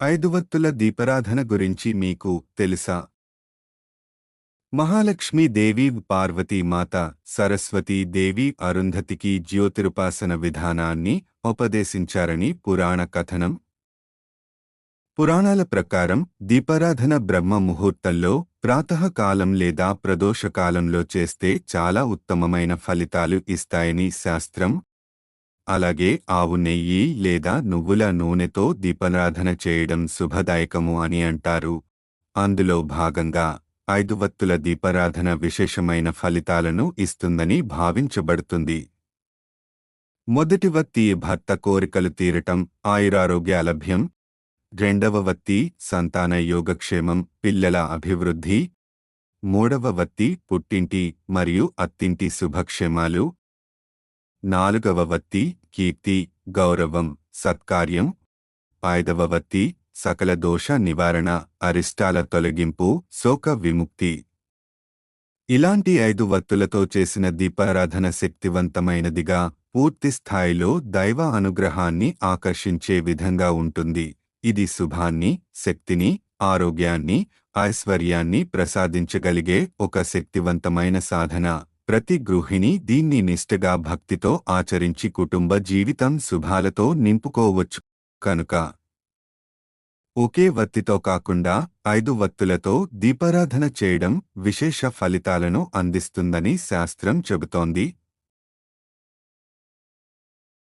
ఐదువత్తుల దీపరాధన గురించి మీకు తెలుసా? మహాలక్ష్మీ దేవి పార్వతీ మాత సరస్వతీ దేవి అరుంధతికి జ్యోతిరుపాసన విధానాన్ని ఉపదేశించారని పురాణ కథనం. పురాణాల ప్రకారం దీపారాధన బ్రహ్మ ముహూర్తంలో ప్రాతకాలం లేదా ప్రదోషకాలంలో చేస్తే చాలా ఉత్తమమైన ఫలితాలు ఇస్తాయని శాస్త్రం అలాగే ఆవు నెయ్యి లేదా నువ్వుల నూనెతో దీపారాధన చేయడం శుభదాయకము అని అంటారు. అందులో భాగంగా ఐదు వత్తుల దీపారాధన విశేషమైన ఫలితాలను ఇస్తుందని భావించబడుతుంది. మొదటి వత్తి భర్త కోరికలు తీరటం ఆయురారోగ్య లభ్యం రెండవ వత్తి సంతాన యోగక్షేమం పిల్లల అభివృద్ధి. మూడవ వత్తి పుట్టింటి మరియు అత్తింటి శుభక్షేమాలు. నాలుగవ వత్తి కీర్తి గౌరవం సత్కార్యం. ఐదవ వత్తి సకల దోష నివారణ అరిష్టాల తొలగింపు శోక విముక్తి. ఇలాంటి ఐదు వత్తులతో చేసిన దీపారాధన శక్తివంతమైనదిగా పూర్తి స్థాయిలో దైవ అనుగ్రహాన్ని ఆకర్షించే విధంగా ఉంటుంది. ఇది శుభాన్ని శక్తిని ఆరోగ్యాన్ని ఐశ్వర్యాన్ని ప్రసాదించగలిగే ఒక శక్తివంతమైన సాధన. ప్రతి గృహిణి దీన్ని నిష్ఠగా భక్తితో ఆచరించి కుటుంబ జీవితం శుభాలతో నింపుకోవచ్చు. కనుక ఒకే వత్తితో కాకుండా ఐదు వత్తులతో దీపారాధన చేయడం విశేష ఫలితాలను అందిస్తుందని శాస్త్రం చెబుతోంది.